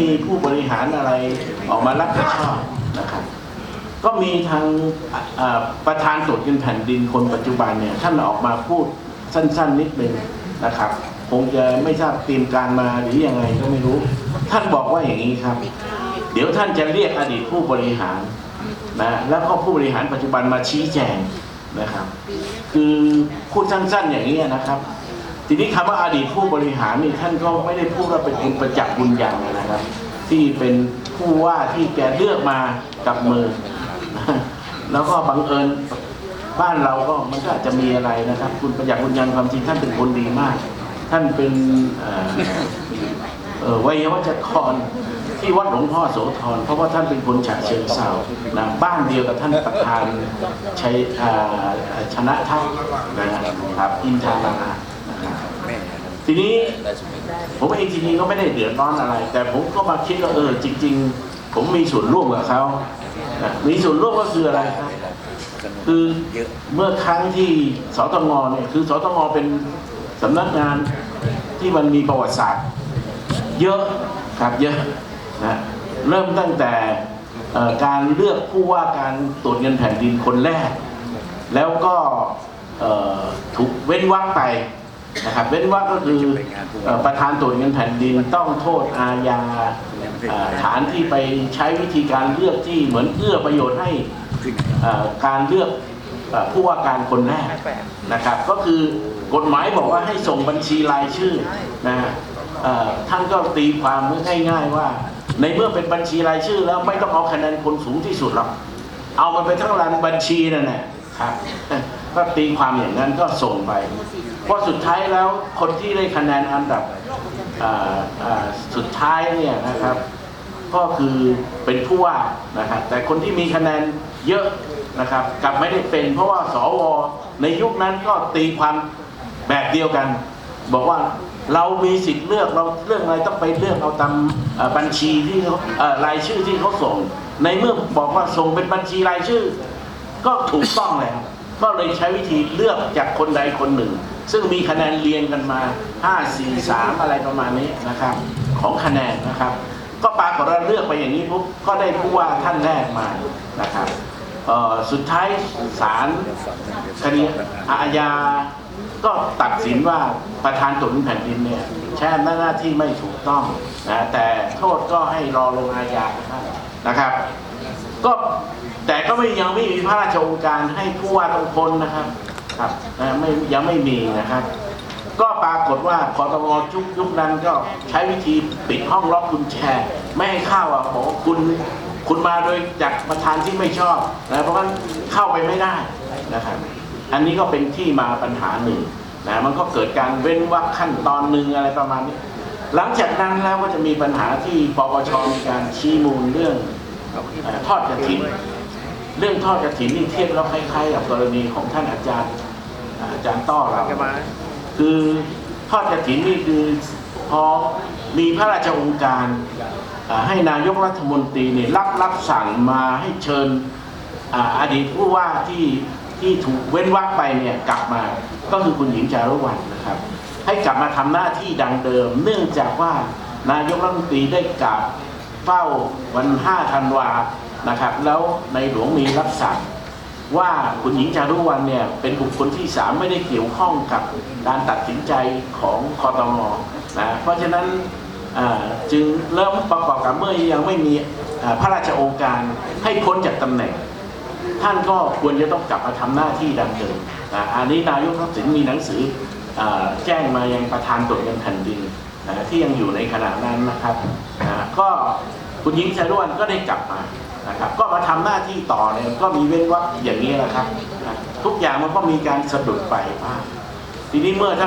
มีผู้บริหารอะไรออกมารับผิดชอบนะครับ ก็มีทางประธานตรวจเงินแผ่นดินคนปัจจุบันเนี่ยท่านออกมาพูดสั้น ๆ นิดนึงนะครับคงจะไม่ทราบเตรียมการมาหรือยังไงก็ไม่รู้ ท่านบอกว่าอย่างนี้ครับ เดี๋ยวท่านจะเรียกอดีตผู้บริหารนะแล้วก็ผู้บริหารปัจจุบันมาชี้แจงนะครับ คือพูดสั้นๆอย่างนี้นะครับ ทีนี้คำว่าอดีตผู้บริหารนี่ท่านก็ไม่ได้พูดว่าเป็นคุณประจักษ์บุญยังนะครับ ที่เป็นผู้ว่าที่แกเลือกมากับมือ แล้วก็บังเอิญบ้านเราก็มันก็อาจจะมีอะไรนะครับ คุณประจักษ์บุญยังความจริงท่านเป็นคนดีมาก ท่านเป็นวัยวัจกรที่วัดหลวงพ่อโสธรเพราะว่าท่านเป็นคนฉะเชิงเซานะบ้านเดียวกับท่านประธานชัยชนะทัพนะครับอินทาราน ทีนี้ผมเองจริงๆก็ไม่ได้เดือดร้อนอะไร แต่ผมก็มาคิดว่าเออจริง ๆ ผมมีส่วนร่วมกับเขามีส่วนร่วมก็คืออะไรครับคือเมื่อครั้งที่สตงเนี่ยคือสตงเป็นสำนักงานที่มันมีประวัติศาสตร์ เยอะครับเยอะนะเริ่มตั้งแต่การเลือกผู้ว่าการตรวจเงินแผ่นดินคนแรก แล้วก็ถูกเว้นวรรคไป นะครับเว้นวรรคก็คือเอ่อประธานตรวจเงินแผ่นดินต้องโทษอาญาเอ่อฐานที่ไปใช้วิธีการเลือกที่เหมือนเอื้อประโยชน์ให้ขึ้นเอ่อการเลือกเอ่อผู้ว่าการคนแรกนะครับ ก็คือกฎหมายบอกว่าให้ส่งบัญชีรายชื่อนะฮะเอ่อท่านก็ตีความง่ายๆว่า ในเมื่อเป็นบัญชีรายชื่อแล้วไม่ต้องเอาคะแนนคนสูงที่สุดหรอกเอามันไปทั้งรันบัญชีนั่นแหละครับ ก็ตีความอย่างนั้นก็ส่งไป เพราะสุดท้ายแล้วคนที่ได้คะแนนอันดับสุดท้ายเนี่ยนะครับ ก็คือเป็นผู้ว่านะครับแต่คนที่มีคะแนนเยอะนะครับกลับไม่ได้เป็น เพราะว่าสวในยุคนั้นก็ตีความแบบเดียวกัน บอกว่าเรามีสิทธิ์เลือกเราเรื่องอะไรต้องไปเลือกเอาตามบัญชีที่เขารายชื่อที่เขาส่ง ในเมื่อบอกว่าส่งเป็นบัญชีรายชื่อ ก็ถูกต้องแล้ว ก็เลยใช้วิธีเลือกจากคนใดคนหนึ่ง ซึ่งมีคะแนนเรียงกันมา 5 4 3 อะไรประมาณนี้นะครับ ของคะแนนนะครับ ก็ปรากฏว่าเลือกไปอย่างนี้ปุ๊บก็ได้ผู้ว่าท่านแรกมานะครับสุดท้ายศาลคดีอาญาก็ตัดสินว่าประธานตรวจเงินแผ่นดินเนี่ยใช้อำนาจหน้าที่ไม่ถูกต้องนะแต่โทษก็ให้รอลงอาญานะครับ ก็ แต่ก็ไม่ยังไม่มีพระราชโองการให้ผู้ว่าต้องพ้นนะครับ ครับนะไม่ยังไม่มีนะครับ ก็ปรากฏว่าคอตงยุคยุคนั้นก็ใช้วิธีปิดห้องล็อกกุญแจไม่ให้เข้าอะบอกว่าคุณคุณมาโดยจากประธานที่ไม่ชอบนะเพราะงั้นเข้าไปไม่ได้นะครับ อันนี้ก็เป็นที่มาปัญหาหนึ่งนะมันก็เกิดการเว้นวรรคขั้นตอนหนึ่งอะไรประมาณนี้ หลังจากนั้นแล้วก็จะมีปัญหาที่ปปชมีการชี้มูลเรื่องอทอดกระถิน เรื่องทอดกระถินนี่เทียบแล้วคล้ายๆกับกรณีของท่านอาจารย์อาจารย์ต้อเราคือทอดกระถินนี่คือพอมีพระราชองค์การให้นายกรัฐมนตรีเนี่ยรับรับสั่งมาให้เชิญออดีตผู้ว่าที่ที่ถูกเว้นวรรคไปเนี่ยกลับมาก็คือคุณหญิงจารุวรรณนะครับ ให้กลับมาทำหน้าที่ดังเดิม เนื่องจากว่านายกรัฐมนตรีได้กลับเฝ้าวัน 5 ธันวา นะครับ แล้วในหลวงมีรับสั่งว่าคุณหญิงจารุวรรณเนี่ยเป็นบุคคลที่สามไม่ได้เกี่ยวข้องกับการตัดสินใจของคอตงนะเพราะฉะนั้นจึงเริ่มประกอบกับเมื่อยังไม่มีพระราชโอการให้พ้นจากตำแหน่ง ท่านก็ควรจะต้องกลับมาทำหน้าที่ดังเดิมนะอันนี้นายกทักษิณมีหนังสืออแจ้งมายังประธานตรวจเงินแผ่นดินนะที่ยังอยู่ในขณะนั้นนะครับนะก็คุณหญิงจารุวรรณก็ได้กลับมา นะครับก็มาทำหน้าที่ต่อเนี่ยก็มีเว้นวักอย่างนี้แหละครับ ทุกอย่างมันก็มีการสะดุดไปบ้างทีนี้เมื่อท่าน